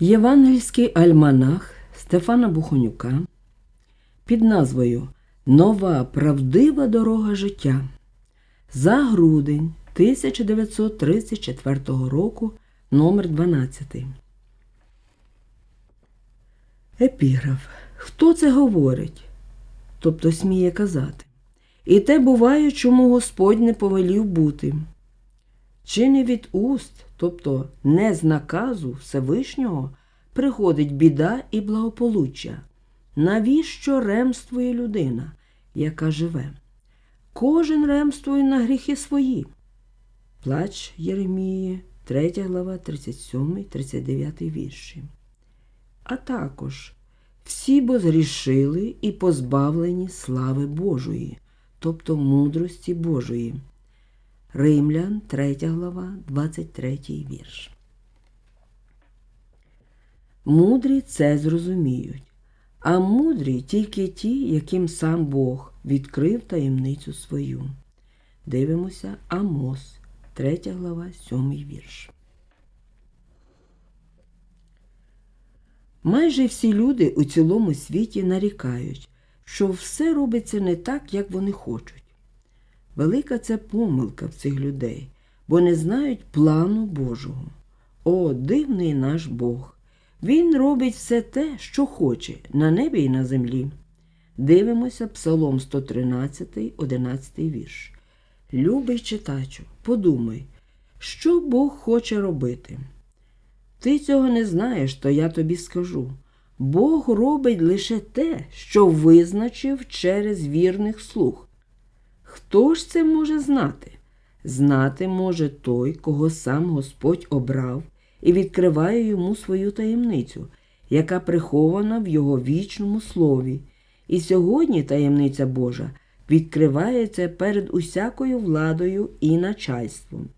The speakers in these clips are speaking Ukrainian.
Євангельський альманах Стефана Бухонюка під назвою Нова правдива дорога життя за грудень 1934 року номер 12 Епіграф. Хто це говорить? Тобто сміє казати. І те буває, чому Господь не повелів бути. Чи не від уст, тобто не з наказу Всевишнього, приходить біда і благополуччя? Навіщо ремствує людина, яка живе? Кожен ремствує на гріхи свої. Плач Єремії, 3 глава, 37, 39 вірші. А також всі бо згрішили і позбавлені слави Божої, тобто мудрості Божої. Римлян, 3 глава, 23 вірш. Мудрі це зрозуміють, а мудрі тільки ті, яким сам Бог відкрив таємницю свою. Дивимося Амос, 3 глава, 7 вірш. Майже всі люди у цілому світі нарікають, що все робиться не так, як вони хочуть. Велика це помилка в цих людей, бо не знають плану Божого. О, дивний наш Бог! Він робить все те, що хоче, на небі і на землі. Дивимося Псалом 113, 11 вірш. Любий читачу, подумай, що Бог хоче робити. Ти цього не знаєш, то я тобі скажу. Бог робить лише те, що визначив через вірних слуг. Хто ж це може знати? Знати може той, кого сам Господь обрав і відкриває йому свою таємницю, яка прихована в його вічному слові. І сьогодні таємниця Божа відкривається перед усякою владою і начальством.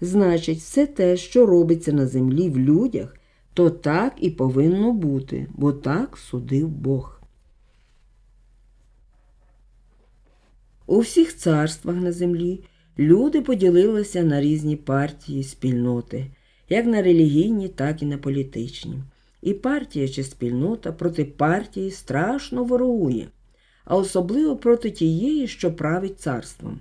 Значить, все те, що робиться на землі в людях, то так і повинно бути, бо так судив Бог. У всіх царствах на землі люди поділилися на різні партії, спільноти, як на релігійні, так і на політичні. І партія чи спільнота проти партії страшно ворогує, а особливо проти тієї, що править царством.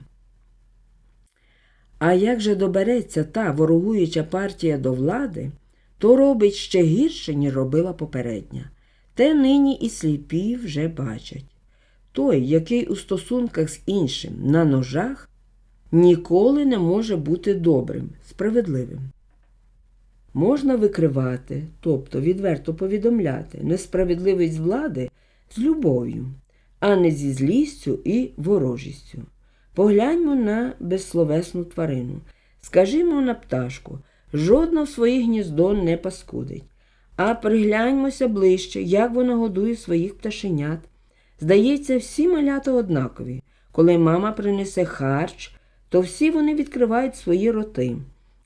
А як же добереться та ворогуюча партія до влади, то робить ще гірше, ніж робила попередня. Те нині і сліпі вже бачать. Той, який у стосунках з іншим на ножах, ніколи не може бути добрим, справедливим. Можна викривати, тобто відверто повідомляти несправедливість влади з любов'ю, а не зі злістю і ворожістю. Погляньмо на безсловесну тварину. Скажімо на пташку, жодна в своє гніздо не паскудить. А пригляньмося ближче, як вона годує своїх пташенят. Здається, всі малята однакові. Коли мама принесе харч, то всі вони відкривають свої роти.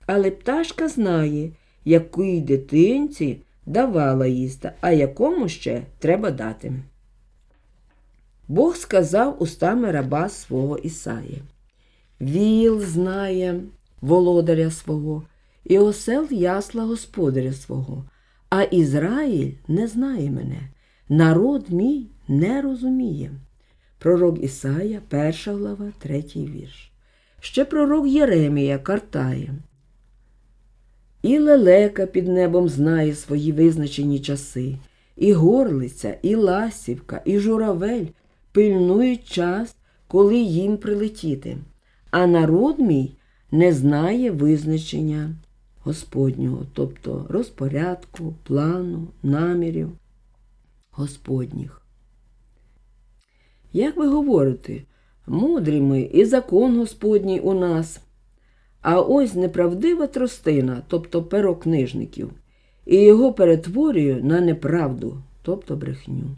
Але пташка знає, якій дитинці давала їсти, а якому ще треба дати. Бог сказав устами раба свого Ісаї. Віл знає володаря свого, і осел ясла господаря свого, а Ізраїль не знає мене, народ мій не розуміє. Пророк Ісая, перша глава, третій вірш. Ще пророк Єремія картає. І лелека під небом знає свої визначені часи, і горлиця, і ласівка, і журавель пильнують час, коли їм прилетіти, а народ мій не знає визначення Господнього, тобто розпорядку, плану, намірів Господніх. Як ви говорите, мудрі ми і закон Господній у нас, а ось неправдива тростина, тобто перо книжників, і його перетворює на неправду, тобто брехню.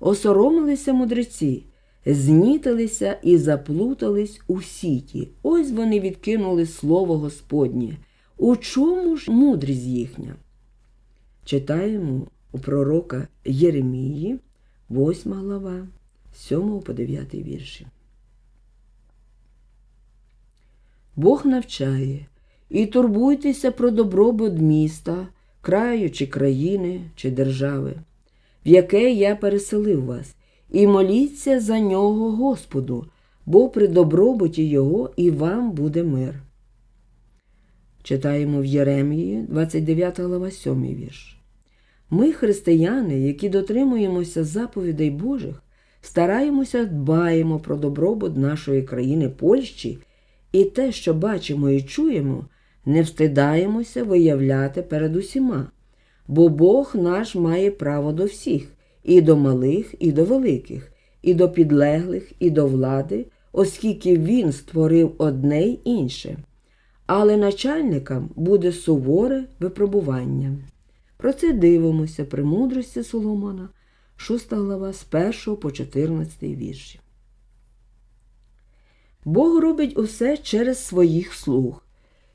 Осоромилися мудреці, знітилися і заплутались у сіті. Ось вони відкинули слово Господнє. У чому ж мудрість їхня? Читаємо у пророка Єремії, 8 глава, 7 по 9 вірші. Бог навчає і турбуйтеся про добробут міста, краю чи країни чи держави, в яке я переселив вас, і моліться за нього Господу, бо при добробуті Його і вам буде мир. Читаємо в Єремії, 29 глава, 7 вірш. Ми, християни, які дотримуємося заповідей Божих, стараємося дбаємо про добробут нашої країни Польщі і те, що бачимо і чуємо, не встидаємося виявляти перед усіма, бо Бог наш має право до всіх, і до малих, і до великих, і до підлеглих, і до влади, оскільки Він створив одне й інше. Але начальникам буде суворе випробування. Про це дивимося при мудрості Соломона, 6 глава з 1 по 14 вірші. Бог робить усе через своїх слуг.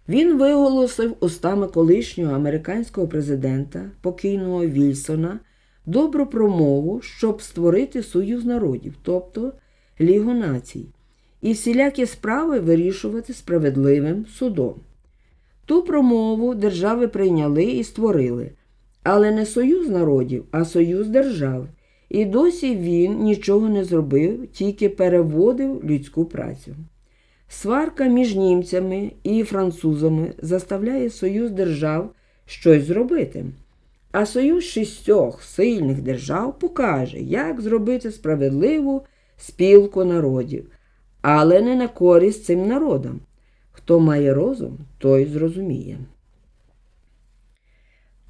Він виголосив устами колишнього американського президента, покійного Вільсона, добру промову, щоб створити союз народів, тобто Лігу націй, і всілякі справи вирішувати справедливим судом. Ту промову держави прийняли і створили, але не союз народів, а союз держав. І досі він нічого не зробив, тільки переводив людську працю. Сварка між німцями і французами заставляє союз держав щось зробити. А союз шістьох сильних держав покаже, як зробити справедливу спілку народів, але не на користь цим народам. Хто має розум, той зрозуміє.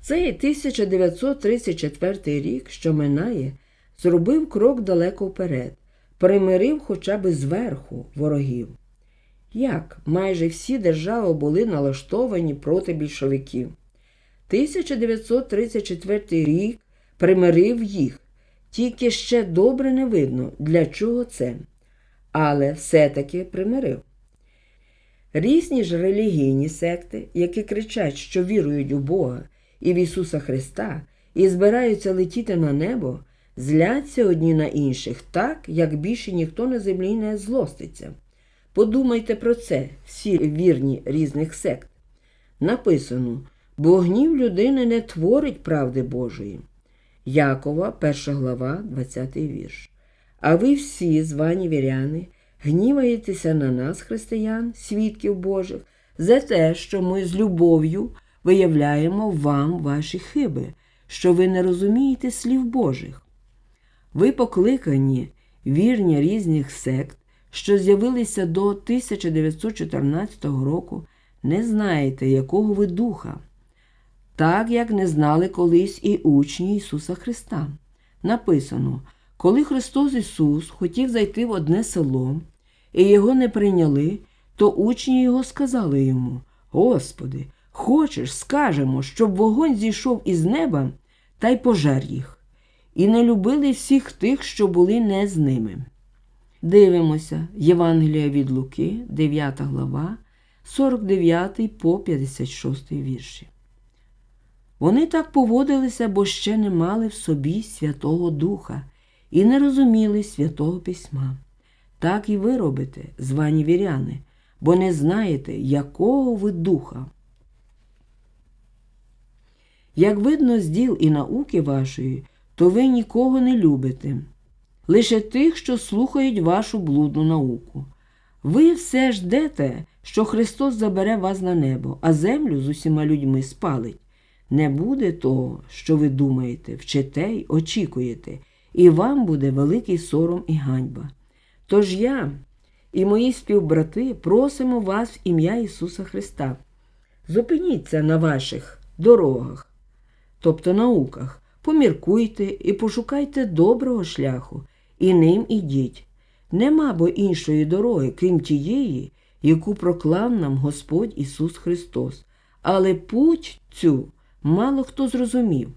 Цей 1934 рік, що минає, зробив крок далеко вперед, примирив хоча б зверху ворогів. Як майже всі держави були налаштовані проти більшовиків. 1934 рік примирив їх, тільки ще добре не видно, для чого це, але все-таки примирив. Різні ж релігійні секти, які кричать, що вірують у Бога і в Ісуса Христа, і збираються летіти на небо, зляться одні на інших так, як більше ніхто на землі не злоститься. Подумайте про це, всі вірні різних сект. Написано, бо гнів людини не творить правди Божої. Якова, 1 глава, 20 вірш. А ви всі, звані віряни, гніваєтеся на нас, християн, свідків Божих, за те, що ми з любов'ю виявляємо вам ваші хиби, що ви не розумієте слів Божих. Ви покликані вірні різних сект, що з'явилися до 1914 року, не знаєте, якого ви духа, так як не знали колись і учні Ісуса Христа. Написано, коли Христос Ісус хотів зайти в одне село, і його не прийняли, то учні його сказали йому: Господи, хочеш, скажемо, щоб вогонь зійшов із неба та й пожер їх, і не любили всіх тих, що були не з ними. Дивимося Євангелія від Луки, 9 глава, 49 по 56 вірші. Вони так поводилися, бо ще не мали в собі Святого Духа і не розуміли Святого Письма. Так і ви робите, звані віряни, бо не знаєте, якого ви духа. Як видно з діл і науки вашої, то ви нікого не любите, лише тих, що слухають вашу блудну науку. Ви все ждете, що Христос забере вас на небо, а землю з усіма людьми спалить. Не буде того, що ви думаєте, вчите й очікуєте, і вам буде великий сором і ганьба. Тож я і мої співбрати просимо вас в ім'я Ісуса Христа. Зупиніться на ваших дорогах, тобто науках, поміркуйте і пошукайте доброго шляху, і ним ідіть. Нема бо іншої дороги, крім тієї, яку проклав нам Господь Ісус Христос. Але путь цю мало хто зрозумів.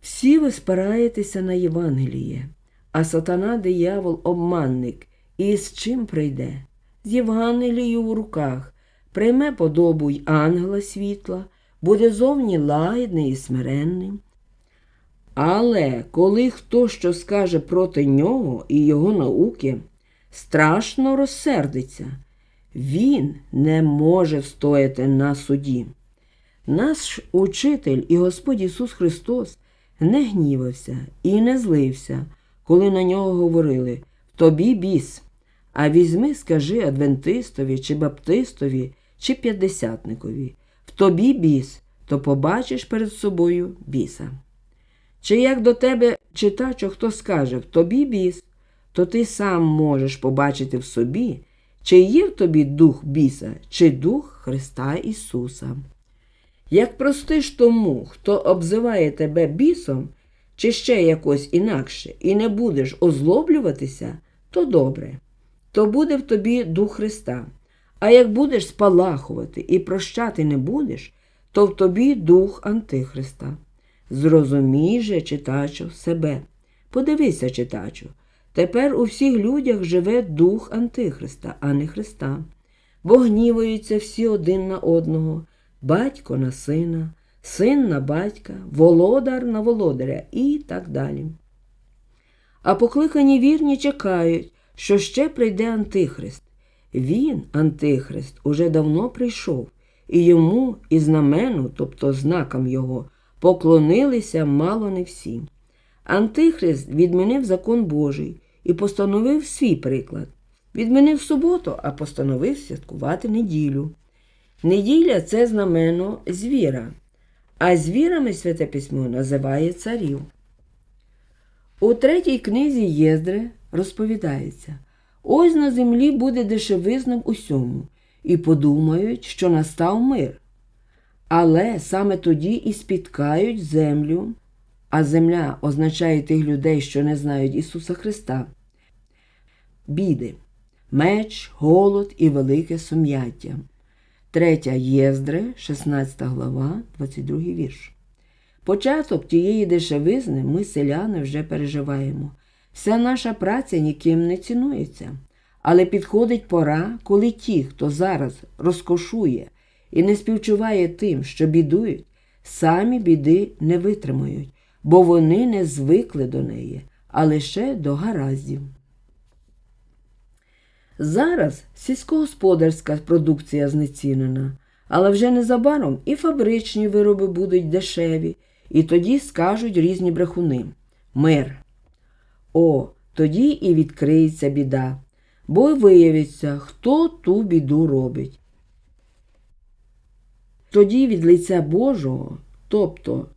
Всі ви спираєтеся на Євангеліє, а сатана диявол обманник, і з чим прийде? З Євангелією в руках, прийме подобу й ангела світла, буде зовні лагідний і смиренним. Але коли хто що скаже проти нього і його науки, страшно розсердиться, він не може встояти на суді. Наш учитель і Господь Ісус Христос не гнівався і не злився, коли на нього говорили Тобі біс, а візьми, скажи адвентистові, чи баптистові, чи п'ятдесятникові в тобі біс, то побачиш перед собою біса. Чи як до тебе читачу хто скаже в тобі біс, то ти сам можеш побачити в собі, чи є в тобі дух біса, чи дух Христа Ісуса. Як простиш тому, хто обзиває тебе бісом, чи ще якось інакше, і не будеш озлоблюватися, то добре, то буде в тобі дух Христа. А як будеш спалахувати і прощати не будеш, то в тобі дух Антихриста. Зрозумій же, читачу, себе. Подивися, читачу, тепер у всіх людях живе дух Антихриста, а не Христа, бо гніваються всі один на одного, батько на сина, син на батька, володар на володаря і так далі. А покликані вірні чекають, що ще прийде Антихрист. Він, Антихрист, уже давно прийшов, і йому, і знамену, тобто знакам його, поклонилися мало не всі. Антихрист відмінив закон Божий і постановив свій приклад. Відмінив суботу, а постановив святкувати неділю. Неділя це знамено звіра, а звірами Святе Письмо називає царів. У третій книзі Єздри розповідається. Ось на землі буде дешевизна в усьому, і подумають, що настав мир. Але саме тоді і спіткають землю, а земля означає тих людей, що не знають Ісуса Христа. Біди, меч, голод і велике сум'яття. Третя Єздри, 16 глава, 22 вірш. Початок тієї дешевизни ми, селяни, вже переживаємо. Вся наша праця ніким не цінується, але підходить пора, коли ті, хто зараз розкошує і не співчуває тим, що бідують, самі біди не витримають, бо вони не звикли до неї, а лише до гараздів. Зараз сільськогосподарська продукція знецінена, але вже незабаром і фабричні вироби будуть дешеві, і тоді скажуть різні брехуни мир. О, тоді і відкриється біда, бо й виявиться, хто ту біду робить. Тоді від лиця Божого, тобто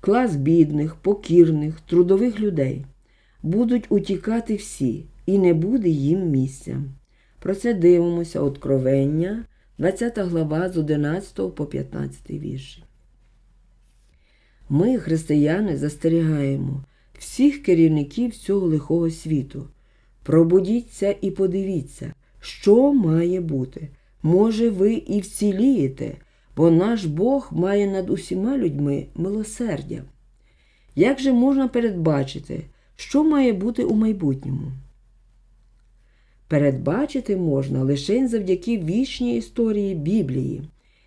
клас бідних, покірних, трудових людей, будуть утікати всі, і не буде їм місця. Про це дивимося Откровення, 20 глава з 11 по 15 вірші. Ми, християни, застерігаємо всіх керівників цього лихого світу. Пробудіться і подивіться, що має бути. Може, ви і вцілієте, бо наш Бог має над усіма людьми милосердя. Як же можна передбачити, що має бути у майбутньому? Передбачити можна лише завдяки вічній історії Біблії,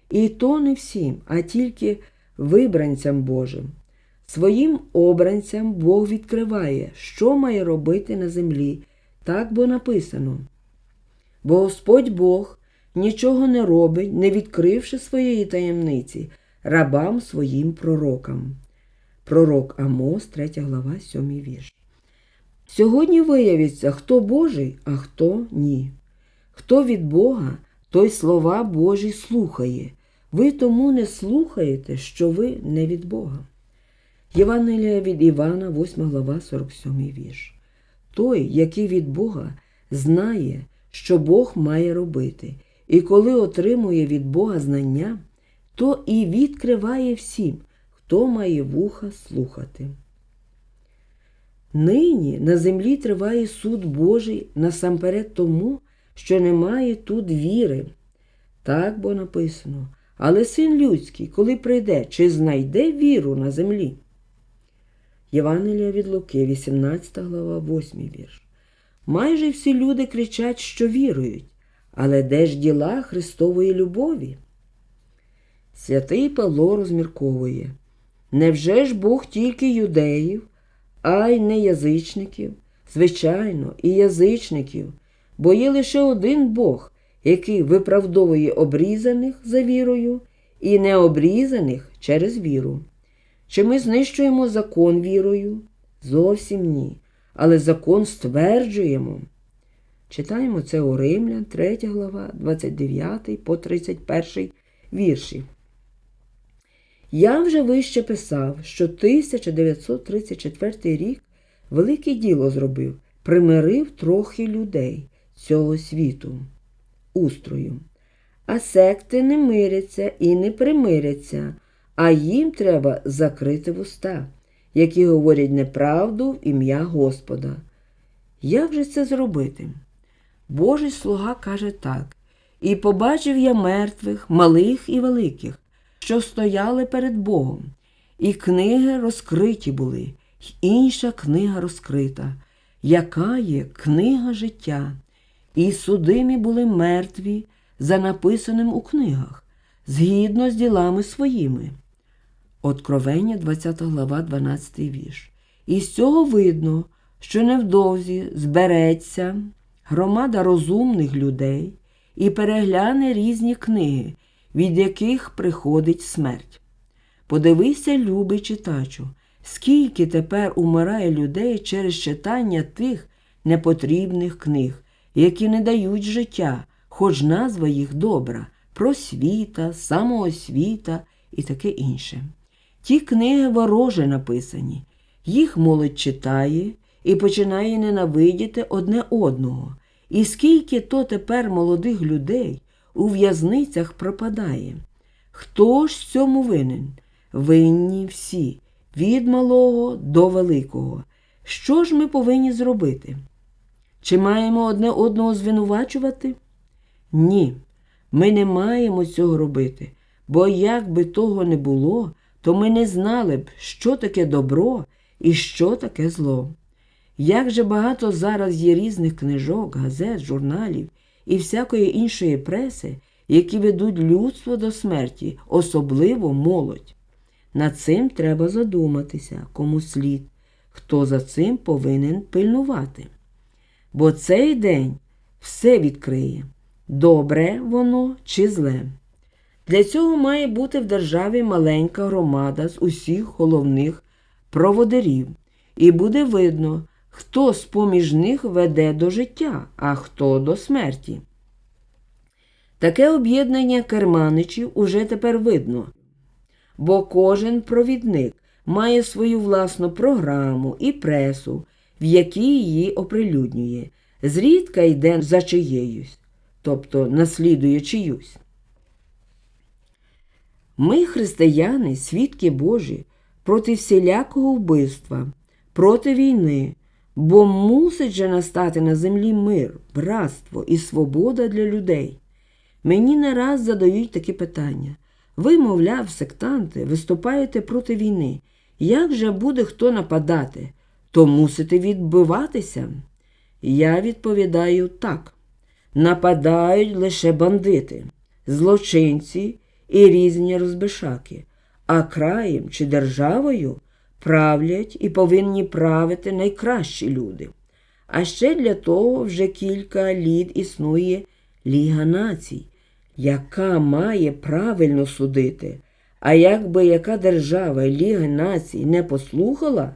і то не всім, а тільки вибранцям Божим. Своїм обранцям Бог відкриває, що має робити на землі, так бо написано. Бо Господь Бог нічого не робить, не відкривши своєї таємниці рабам своїм пророкам. Пророк Амос, 3 глава, 7 вірш. Сьогодні виявиться, хто Божий, а хто ні. Хто від Бога, той слова Божі слухає. Ви тому не слухаєте, що ви не від Бога. Євангелія від Івана, 8 глава, 47 вірш. Той, який від Бога, знає, що Бог має робити, і коли отримує від Бога знання, то і відкриває всім, хто має вуха слухати. Нині на землі триває суд Божий насамперед тому, що немає тут віри. Так бо написано, але син людський, коли прийде, чи знайде віру на землі? Євангелія від Луки, 18 глава, 8 вірш. Майже всі люди кричать, що вірують, але де ж діла Христової любові? Святий Павло розмірковує невже ж Бог тільки юдеїв, а й не язичників? Звичайно, і язичників, бо є лише один Бог, який виправдовує обрізаних за вірою і необрізаних через віру. Чи ми знищуємо закон вірою? Зовсім ні. Але закон стверджуємо. Читаємо це у Римлян, 3 глава, 29 по 31 вірші. Я вже вище писав, що 1934 рік велике діло зробив, примирив трохи людей цього світу устрою. А секти не миряться і не примиряться, а їм треба закрити вуста, які говорять неправду в ім'я Господа. Як же це зробити? Божий слуга каже так: І побачив я мертвих, малих і великих, що стояли перед Богом, і книги розкриті були, й інша книга розкрита, яка є книга життя, і судимі були мертві за написаним у книгах, згідно з ділами своїми. Откровення, 20 глава, 12 вірш. І з цього видно, що невдовзі збереться громада розумних людей і перегляне різні книги, від яких приходить смерть. Подивися, любий читачу, скільки тепер умирає людей через читання тих непотрібних книг, які не дають життя, хоч назва їх добра просвіта, самоосвіта і таке інше. Ті книги вороже написані, їх молодь читає і починає ненавидіти одне одного. І скільки то тепер молодих людей у в'язницях пропадає. Хто ж цьому винен? Винні всі, від малого до великого. Що ж ми повинні зробити? Чи маємо одне одного звинувачувати? Ні, ми не маємо цього робити, бо як би того не було, то ми не знали б, що таке добро і що таке зло. Як же багато зараз є різних книжок, газет, журналів і всякої іншої преси, які ведуть людство до смерті, особливо молодь. Над цим треба задуматися, кому слід, хто за цим повинен пильнувати. Бо цей день все відкриє, добре воно чи зле. Для цього має бути в державі маленька громада з усіх головних проводирів, і буде видно, хто з поміж них веде до життя, а хто до смерті. Таке об'єднання керманичів уже тепер видно, бо кожен провідник має свою власну програму і пресу, в якій її оприлюднює, зрідка йде за чиєюсь, тобто наслідує чиюсь. Ми, християни, свідки Божі, проти всілякого вбивства, проти війни, бо мусить же настати на землі мир, братство і свобода для людей. Мені не раз задають такі питання. Ви, мовляв, сектанти, виступаєте проти війни. Як же буде хто нападати, то мусите відбиватися? Я відповідаю так. Нападають лише бандити, злочинці і різні розбишаки, а краєм чи державою правлять і повинні правити найкращі люди. А ще для того вже кілька літ існує Ліга націй, яка має правильно судити. А якби яка держава Ліга націй не послухала,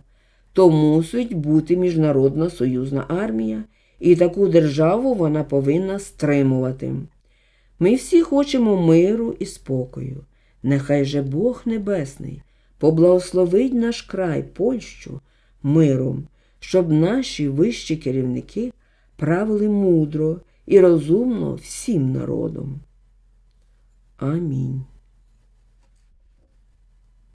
то мусить бути Міжнародна союзна армія, і таку державу вона повинна стримувати. Ми всі хочемо миру і спокою. Нехай же Бог Небесний поблагословить наш край, Польщу, миром, щоб наші вищі керівники правили мудро і розумно всім народом. Амінь.